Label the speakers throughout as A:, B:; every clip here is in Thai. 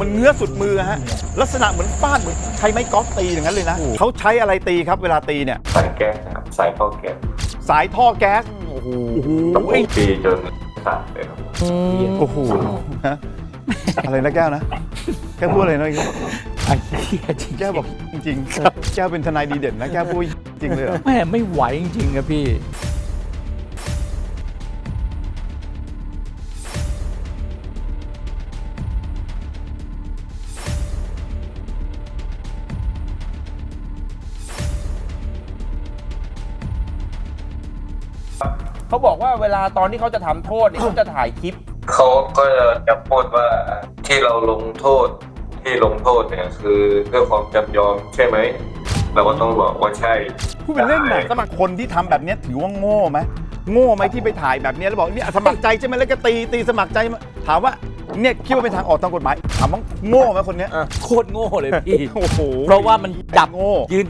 A: มันเงื้อสุดมือฮะลักษณะเหมือนฟาดเหมือนใช้ไม้กอล์ฟตีอย่างนั้นเลยนะเขาใช้อะไรตีครับเวลาตีเนี่ย
B: สายแก๊สนะครับสายเข้าแก๊ส
A: สายท่อแก๊สโอ้โห
B: ตะปู
A: ไอ้
B: ตีจนขาดเลยครับ
A: โอ้โหฮะอะไรนะแก้วนะแก้วพูดอะไรนะ
C: ไอ้เหี้ยจริง
A: แก้วบอกจริงๆแก้วเป็นทนายดีเด่นนะแก้วพูดจริงเลยเหรอ
C: แม่ไม่ไหวจริงๆครับพี่
D: เขาบอกว่าเวลาตอนที่เขาจะทำโทษเนี่ยเขาจะถ่ายคลิป
B: เขาก็จะพูดว่าที่เราลงโทษที่ลงโทษเนี่ยคือเพื่อความจำยอมใช่ไหม เราก็ต้องบอกว่าใช่
A: พูดเป็นเล่นนะสมัครคนที่ทำแบบเนี้ยถือว่าโง่ไหมโง่ไหมที่ไปถ่ายแบบเนี้ยแล้วบอกเนี่ยสมัครใจใช่ไหมแล้วก็ตีตีสมัครใจมาถามว่าเนี่ยคิดว่าเป็นทางออกทางกฎหมายถามว่าโง่ไหมคนเนี้ย
C: โคตรโง่เลยพี่
A: โอ้โห
C: เพราะว่ามันจับ
A: โง่
C: ยืน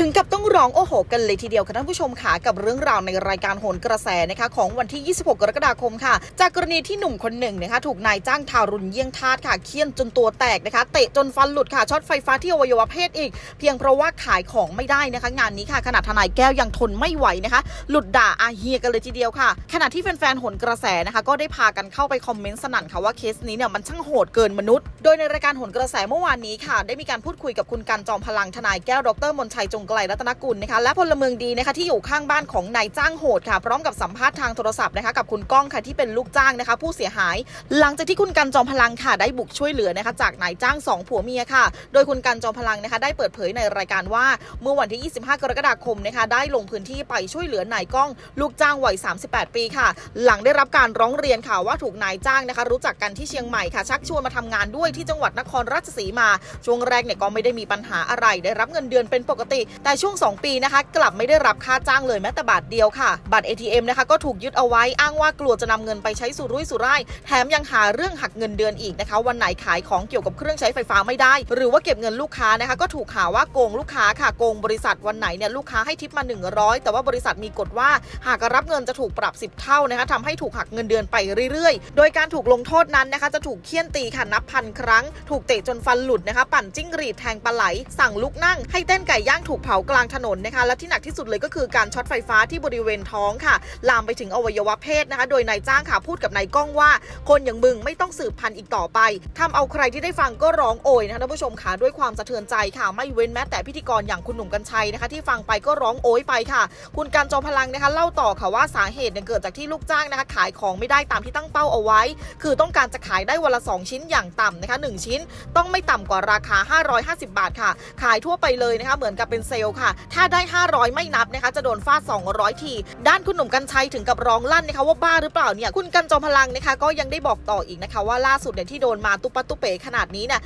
E: ถึงกับต้องร้องโอ้โห กันเลยทีเดียวค่ะท่านผู้ชมค่ะกับเรื่องราวในรายการโหนกระแสนะคะของวันที่ 26 กรกฎาคมค่ะ จากกรณีที่หนุ่มคนหนึ่งนะคะถูกนายจ้างทารุณเยี่ยงทาสค่ะเคี่ยนจนตัวแตกนะคะ เตะจนฟันหลุดค่ะช็อตไฟฟ้าที่อวัยวะเพศอีก เพียงเพราะว่าขายของไม่ได้นะคะ งานนี้ค่ะขนาดทนายแก้วยังทนไม่ไหวนะคะ หลุดด่าอาเฮียกันเลยทีเดียวค่ะ ขณะที่แฟนๆโหนกระแสนะคะ ก็ได้พากันเข้าไปคอมเมนต์สนั่นค่ะว่าเคสนี้เนี่ยมันช่างโหดเกินมนุษย์ โดยในรายการโหนกระแสเมื่อวานนี้ค่ะ ได้มีการพูดคุยกับคุณกันจอมพลังทนายแก้วดรมนชัยจงไกลรัตนกุลนะคะและพลเมืองดีนะคะที่อยู่ข้างบ้านของนายจ้างโหดค่ะพร้อมกับสัมภาษณ์ทางโทรศัพท์นะคะกับคุณก้องค่ะที่เป็นลูกจ้างนะคะ ผู้เสียหาย หลังจากที่คุณกันจอมพลังค่ะได้บุกช่วยเหลือนะคะจากนายจ้างสองผัวเมียค่ะ โดยคุณกันจอมพลังนะคะได้เปิดเผยในรายการว่าเมื่อวันที่ 25 กรกฎาคมนะคะได้ลงพื้นที่ไปช่วยเหลือนายก้อง ลูกจ้างวัย 38 ปีค่ะ หลังได้รับการร้องเรียนค่ะว่าถูกนายจ้างนะคะ รู้จักกันที่เชียงใหม่ค่ะ ชักชวนมาทำงานด้วยที่จังหวัดนครราชสีมา ช่วงแรกเนี่ยก็ไม่ได้มีปัญหาอะไรได้รับเงินเดือนเป็นปกติแต่ช่วง 2 ปีนะคะ กลับไม่ได้รับค่าจ้างเลยแม้แต่บาทเดียวค่ะ บัตร ATM นะคะก็ถูกยึดเอาไว้อ้างว่ากลัวจะนำเงินไปใช้สุรุ่ยสุร่าย แถมยังหาเรื่องหักเงินเดือนอีกนะคะ วันไหนขายของเกี่ยวกับเครื่องใช้ไฟฟ้าไม่ได้ หรือว่าเก็บเงินลูกค้านะคะ ก็ถูกหาว่าโกงลูกค้าค่ะโกงบริษัทวันไหนเนี่ยลูกค้าให้ทิปมา 100 แต่ว่าบริษัทมีกฎว่าหากรับเงินจะถูกปรับ 10 เท่านะคะทำให้ถูกหักเงินเดือนไปเรื่อยๆ โดยการถูกลงโทษนั้นนะคะ จะถูกเคี่ยนตีค่ะนับพันครั้ง ถูกเตะจนฟันหลุดนะคะ ปั่นจิ้งหรีดแทงปลาไหล สั่งลุกนั่งให้เต้นไก่ย่างถูกเผากลางถนนนะคะ และที่หนักที่สุดเลยก็คือการช็อตไฟฟ้าที่บริเวณท้องค่ะ ลามไปถึงอวัยวะเพศนะคะ โดยนายจ้างค่ะพูดกับนายก้องว่า คนอย่างมึงไม่ต้องสืบพันธุ์อีกต่อไปทำเอาใครที่ได้ฟังก็ร้องโอยนะคะท่านผู้ชมค่ะด้วยความสะเทือนใจค่ะไม่เว้นแม้แต่พิธีกรอย่างคุณหนุ่มกัญชัยนะคะ ที่ฟังไปก็ร้องโอยไปค่ะ คุณการจอมพลังนะคะ เล่าต่อค่ะว่าสาเหตุเนี่ยเกิดจากที่ลูกจ้างนะคะ ขายของไม่ได้ตามที่ตั้งเป้าเอาไว้ คือต้องการจะขายได้วันละ 2 ชิ้นอย่างต่ำนะคะ1ชิ้น ต้องไม่ต่ำกว่าราคา 550 บาทค่ะ ขายทั่วไปเลยนะคะเหมือนกับเป็นเซลล์ค่ะ ถ้าได้ 500 ไม่นับนะคะ จะโดนฟาด 200 ที ด้านคุณหนุ่มกัญชัยถึงกับร้องลั่นนะคะว่าบ้าหรือเปล่าเนี่ย คุณกันจอมพลังนะคะ ก็ยังได้บอกต่ออีกนะคะว่าล่าสุดเนี่ยที่โดนมาตุปะตุเป๋ขนาดนี้เนี่ย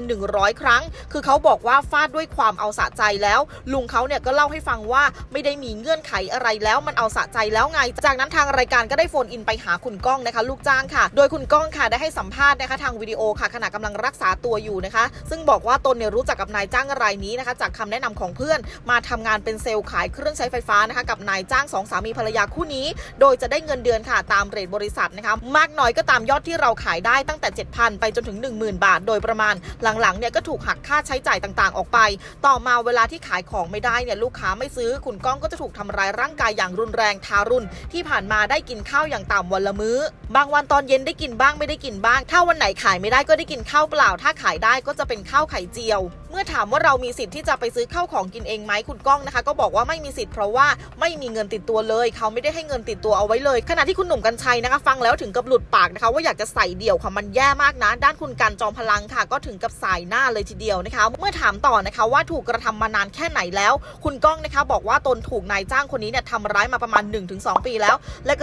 E: 1,100 ครั้ง คือเขาบอกว่าฟาดด้วยความเอาสะใจแล้ว ลุงเขาเนี่ยก็เล่าให้ฟังว่าไม่ได้มีเงื่อนไขอะไรแล้วมันเอาสะใจแล้วไง จากนั้นทางรายการก็ได้โฟนอินไปหาคุณก้องนะคะ ลูกจ้างค่ะ โดยคุณก้องค่ะได้ให้สัมภาษณ์นะคะทางวิดีโอค่ะขณะกำลังรักษาตัวอยู่นะคะ ซึ่งบอกว่าตนเนี่ยรู้จักกับนายจ้างรายนี้นะคะ จากคำแนะนำของเพื่อน มาทำงานเป็นเซลล์ขายเครื่องใช้ไฟฟ้านะคะกับนายจ้างสองสามีภรรยาคู่นี้ โดยจะได้เงินเดือนค่ะตามเรทบริษัทนะคะมากน้อยก็ตามยอดที่เราขายได้ตั้งแต่ 7,000 ไปจนถึง 10,000 บาท โดยประมาณหลังๆเนี่ยก็ถูกหักค่าใช้จ่ายต่างๆ ออกไป ต่อมาเวลาที่ขายของไม่ได้เนี่ยลูกค้าไม่ซื้อคุณก้องก็จะถูกทำร้ายร่างกายอย่างรุนแรงทารุณ ที่ผ่านมาได้กินข้าวอย่างต่ำวันละมื้อ บางวันตอนเย็นได้กินบ้างไม่ได้กินบ้าง ถ้าวันไหนขายไม่ได้ก็ได้กินข้าวเปล่า ถ้าขายได้ก็จะเป็นข้าวไข่เจียว มื่อถามว่าเรามีสิทธิ์ที่จะไปซื้อข้าวของกินเองไหมคุณก้องนะคะ ก็บอกว่าไม่มีสิทธิ์เพราะว่าไม่มีเงินติดตัวเลย เขาไม่ได้ให้เงินติดตัวเอาไว้เลย ขณะที่คุณหนุ่มกัญชัยนะคะ ฟังแล้วถึงกับหลุดปากนะคะ ว่าอยากจะใส่เดี่ยวค่ะมันแย่มากนะ ด้านคุณกันจอมพลังค่ะ ก็ถึงกับสายหน้าเลยทีเดียวนะคะ เมื่อถามต่อนะคะว่าถูกกระทำมานานแค่ไหนแล้ว คุณก้องนะคะ บอกว่าตนถูกนายจ้างคนนี้เนี่ยทำร้ายมาประมาณ 1-2 ปีแล้ว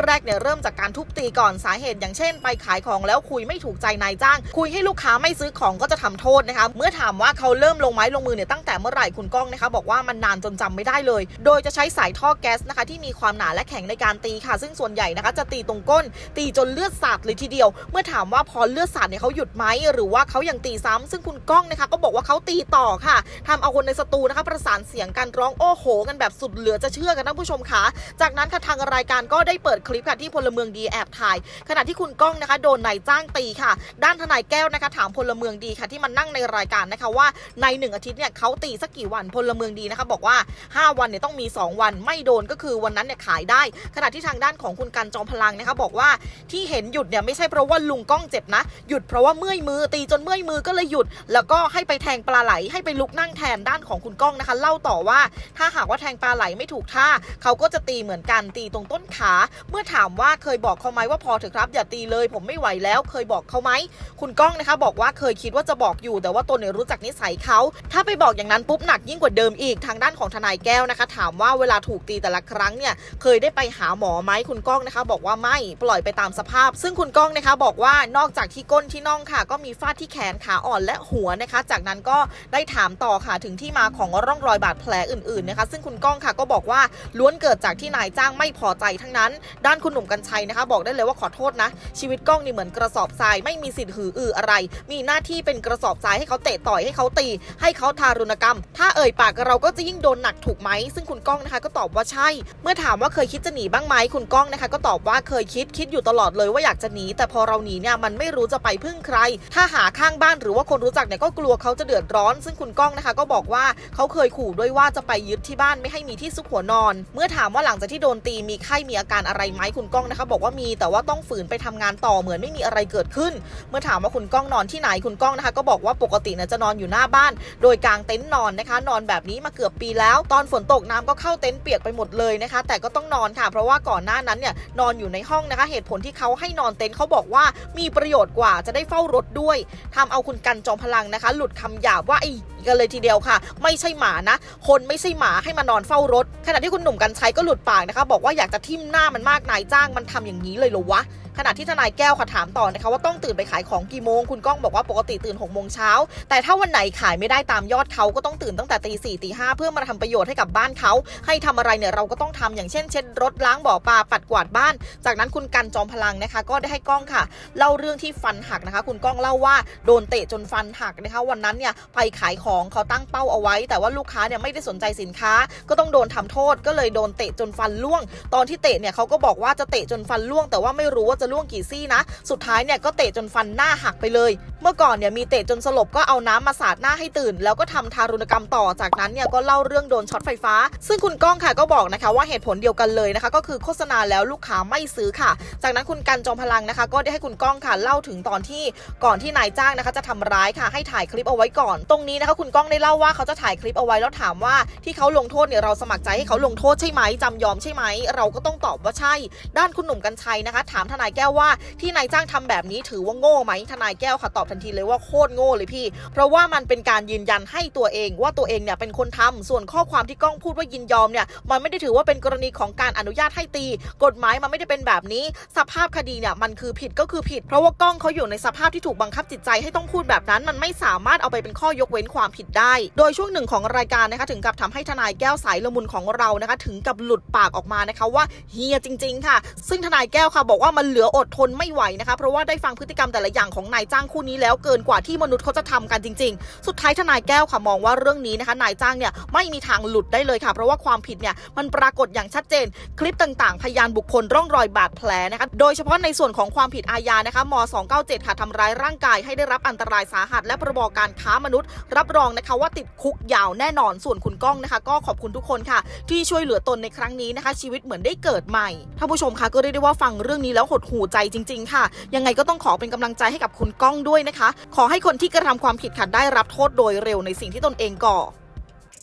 E: แรกๆเนี่ยเริ่มจากการทุบตีก่อนสาเหตุ อย่างเช่น ไปขายของแล้วคุยไม่ถูกใจนายจ้าง คุยให้ลูกค้าไม่ซื้อของก็จะทำโทษนะคะ เมื่อถามว่าเขาเริ่มลงไม้ลงมือเนี่ยตั้งแต่เมื่อไหร่คุณก้องนะคะบอกว่ามันนานจนจำไม่ได้เลย โดยจะใช้สายท่อแก๊สนะคะที่มีความหนาและแข็งในการตีค่ะ ซึ่งส่วนใหญ่นะคะจะตีตรงก้น ตีจนเลือดสาดเลยทีเดียว เมื่อถามว่าพอเลือดสาดเนี่ยเขาหยุดไหมหรือว่าเขายังตีซ้ำซึ่งคุณก้องนะคะก็บอกว่าเขาตีต่อค่ะทำเอาคนในสตูนะคะประสานเสียงกันร้องโอ้โห กันแบบสุดเหลือจะเชื่อกันท่านผู้ชมค่ะจากนั้นค่ะทางรายการก็ได้เปิดคลิปค่ะที่พลเมืองดีแอบถ่าย ขณะที่คุณก้องนะคะโดนนายจ้างตีค่ะ ด้านทนายแก้วนะคะถามพลเมืองดีค่ะที่มันนั่งในรายการนะคะว่าในหนึ่งอาทิตย์เนี่ยเขาตีสักกี่วันพลเมืองดีนะคะบอกว่า 5 วันเนี่ยต้องมี 2 วันไม่โดนก็คือวันนั้นเนี่ยขายได้ ขณะที่ทางด้านของคุณกันจอมพลังนะคะบอกว่าที่เห็นหยุดเนี่ยไม่ใช่เพราะว่าลุงก้องเจ็บนะ หยุดเพราะว่าเมื่อยมือตีจนเมื่อยมือก็เลยหยุด แล้วก็ให้ไปแทงปลาไหลให้ไปลุกนั่งแทนด้านของคุณก้องนะคะ เล่าต่อว่า ถ้าหากว่าแทงปลาไหลไม่ถูกท่าเขาก็จะตีเหมือนกันตีตรงต้นขา เมื่อถามว่าเคยบอกเขาไหมว่าพอเถอะครับ อย่าตีเลย ผมไม่ไหวแล้ว เคยบอกเขาไหมคุณก้องนะคะ บอกว่าเคยคิดว่าจะบอกอยู่แต่ว่าตนเนี่ยรู้จักนิสัยเขาถ้าไปบอกอย่างนั้นปุ๊บหนักยิ่งกว่าเดิมอีกทางด้านของทนายแก้วนะคะ ถามว่าเวลาถูกตีแต่ละครั้งเนี่ยเคยได้ไปหาหมอไหมคุณก้องนะคะ บอกว่าไม่ปล่อยไปตามสภาพ ซึ่งคุณก้องนะคะบอกว่านอกจากที่ก้นที่น่องค่ะ ก็มีฟาดที่แขนขาอ่อนและหัวนะคะ จากนั้นก็ได้ถามต่อค่ะถึงที่มาของร่องรอยบาดแผลอื่นๆนะคะ ซึ่งคุณก้องค่ะก็บอกว่าล้วนเกิดจากที่นายจ้างไม่พอใจทั้งนั้น ด้านคุณหนุ่มกัญชัยนะคะ บอกได้เลยว่าขอโทษนะ ชีวิตก้องนี่เหมือนกระสอบทรายไม่มีสิทธิ์หืออืออะไร มีหน้าที่เป็นกระสอบทรายให้เขาเตะต่อยให้เขาตีให้เขาทารุณกรรม ถ้าเอ่ยปากเราก็จะยิ่งโดนหนักถูกไหม ซึ่งคุณก้องนะคะก็ตอบว่าใช่ เมื่อถามว่าเคยคิดจะหนีบ้างไหมคุณก้องนะคะ ก็ตอบว่าเคยคิดคิดอยู่ตลอดเลยว่าอยากจะหนีแต่พอเราหนีเนี่ยมันไม่รู้จะไปพึ่งใคร ถ้าหาข้างบ้านหรือว่าคนรู้จักเนี่ยก็กลัวเขาจะเดือดร้อน ซึ่งคุณก้องนะคะ ก็บอกว่าเขาเคยขู่ด้วยว่าจะไปยึดที่บ้านไม่ให้มีที่ซุกหัวนอน เมื่อถามว่าหลังจากที่โดนตีมีไข้มีอาการอะไรไหมคุณก้องนะคะ บอกว่ามีแต่ว่าต้องฝืนไปทำงานต่อเหมือนไม่มีอะไรเกิดขึ้น เมื่อถามว่าคุณก้องนอนที่ไหนคุณก้องนะคะ ก็บอกว่าปกติเนี่ยจะนอนอยู่หน้าบ้านโดยกางเต็นท์นอนนะคะ นอนแบบนี้มาเกือบปีแล้ว ตอนฝนตกน้ำก็เข้าเต็นท์เปียกไปหมดเลยนะคะ แต่ก็ต้องนอนค่ะ เพราะว่าก่อนหน้านั้นเนี่ยนอนอยู่ในห้องนะคะ เหตุผลที่เขาให้นอนเต็นท์เขาบอกว่ามีประโยชน์กว่าจะได้เฝ้ารถด้วยทำเอาคุณกันจอมพลังนะคะ หลุดคำหยาบว่าไอ้กันเลยทีเดียวค่ะ ไม่ใช่หมานะ คนไม่ใช่หมาให้มานอนเฝ้ารถ ขณะที่คุณหนุ่มกันชัยก็หลุดปากนะคะ บอกว่าอยากจะทิ่มหน้ามันมากนายจ้างมันทำอย่างนี้เลยเหรอวะ ขณะที่ทนายแก้วค่ะถามต่อนะคะว่าต้องตื่นไปขายของกี่โมง คุณก้องบอกว่าปกติตื่น6กโมงเช้า แต่ถ้าวันไหนขายไม่ได้ตามยอดเขาก็ต้องตื่นตั้งแต่ตีสี่ตีห้าเพื่อมาทำประโยชน์ให้กับบ้านเขา ให้ทำอะไรเนี่ยเราก็ต้องทำอย่างเช่น เช็ดรถล้างบ่อปลาปัดกวาดบ้าน จากนั้นคุณกันจอมพลังนะคะ ก็ได้ให้ก้องค่ะ เล่าเรื่องที่ฟันหักนะคะ คุณก้องเล่าว่าโดนเตะจนฟันหักนะคะวันนั้นเนี่ยไปขายของเขาตั้งเป้าเอาไว้ แต่ว่าลูกค้าเนี่ยไม่ได้สนใจสินค้า ก็ต้องโดนทำโทษก็เลยโดนเตะจนฟันล่วง ตอนที่เตะเนี่ยเขาก็บอกว่าจะเตะจนฟันล่วง แต่ว่าไม่รู้ว่าจะล่วงกี่ซี่นะ สุดท้ายเนี่ยก็เตะจนฟันหน้าหักไปเลย เมื่อก่อนเนี่ยมีเตะจนสลบก็เอาน้ำมาสาดหน้าให้ตื่น แล้วก็ทำทารุณกรรมต่อจากนั้นเนี่ยก็เล่าเรื่องโดนช็อตไฟฟ้า ซึ่งคุณก้องค่ะก็บอกนะคะว่าเหตุผลเดียวกันเลยนะคะ ก็คือโฆษณาแล้วลูกค้าไม่ซื้อค่ะ จากนั้นคุณกันจอมพลังนะคะ ก็ได้ให้คุณก้องค่ะเล่าถึงตอนที่ก่อนที่นายจ้างนะคะจะทำร้ายค่ะให้ถ่ายคลิปเอาไว้ก่อน ตรงนี้นะคะคุณก้องได้เล่าว่าเขาจะถ่ายคลิปเอาไว้แล้วถามว่าที่เขาลงโทษเนี่ยเราสมัครใจให้เขาลงโทษใช่ไหมจำยอมใช่ไหมเราก็ต้องตอบว่าใช่ ด้านคุณหนุ่มกัญชัยนะคะ ถามทนายแก้วว่าที่นายจ้างทำแบบนี้ถือว่าโง่ไหมทนายแก้วค่ะตอบทันทีเลยว่าโคตรโง่เลยพี่ เพราะว่ามันเป็นการยืนยันให้ตัวเองว่าตัวเองเนี่ยเป็นคนทำส่วนข้อความที่ก้องพูดว่ายินยอมเนี่ยมันไม่ได้ถือว่าเป็นกรณีของการอนุญาตให้ตี กฎหมายมันไม่ได้เป็นแบบนี้ สภาพคดีเนี่ยมันคือผิดก็คือผิด เพราะว่าก้องเขาอยู่ในสภาพที่ถูกบังคับจิตใจให้ต้องพูดแบบนั้นมันไม่สามารถเอาไปเป็นข้อยกเว้นความผิดได้ โดยช่วงหนึ่งของรายการนะคะถึงกับทำให้ทนายแก้วสายละมุนของเรานะคะถึงกับหลุดปากออกมานะคะว่าเฮียจริง ๆ ค่ะ ซึ่งทนายแก้วค่ะบอกว่ามันเหลืออดทนไม่ไหวนะคะเพราะว่าได้ฟังพฤติกรรมแต่ละอย่างของนายจ้างคู่นี้แล้วเกินกว่าที่มนุษย์เขาจะทำกันจริง ๆ สุดท้ายทนายแก้วค่ะมองว่าเรื่องนี้นะคะนายจ้างเนี่ยไม่มีทางหลุดได้เลยค่ะเพราะว่าความผิดเนี่ยมันปรากฏอย่างชัดเจน คลิปต่างๆ พยานบุคคลร่องรอยบาดแผลนะคะโดยเฉพาะในส่วนของความผิดอาญานะคะม 297 ค่ะทำร้ายร่างกายให้ได้รับอันตรายสาหัส และประบอการค้ามนุษย์ รับรองนะคะว่าติดคุกยาวแน่นอนส่วนคุณก้องนะคะ ก็ขอบคุณทุกคนค่ะ ที่ช่วยเหลือตนในครั้งนี้นะคะ ชีวิตเหมือนได้เกิดใหม่ท่านผู้ชมคะก็เรียกได้ว่าฟังเรื่องนี้แล้วหดหูใจจริง ๆ ค่ะ ยังไงก็ต้องขอเป็นกำลังใจให้กับคุณก้องด้วยนะคะ ขอให้คนที่กระทำความผิดค่ะได้รับโทษโดยเร็วในสิ่งที่ตนเองก่อ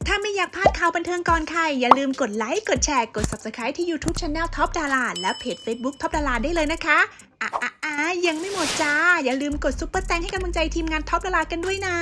F: ถ้าไม่อยากพลาดข่าวบันเทิงก่อนใคร อย่าลืมกดไลค์ กดแชร์ กด Subscribe ที่ YouTube Channel Top Dara และเพจ Facebook Top Dara ได้เลยนะคะอะอะอะยังไม่หมดจ้า อย่าลืมกดซุปเปอร์แตงให้กำลังใจทีมงาน Top Dara กันด้วยนะ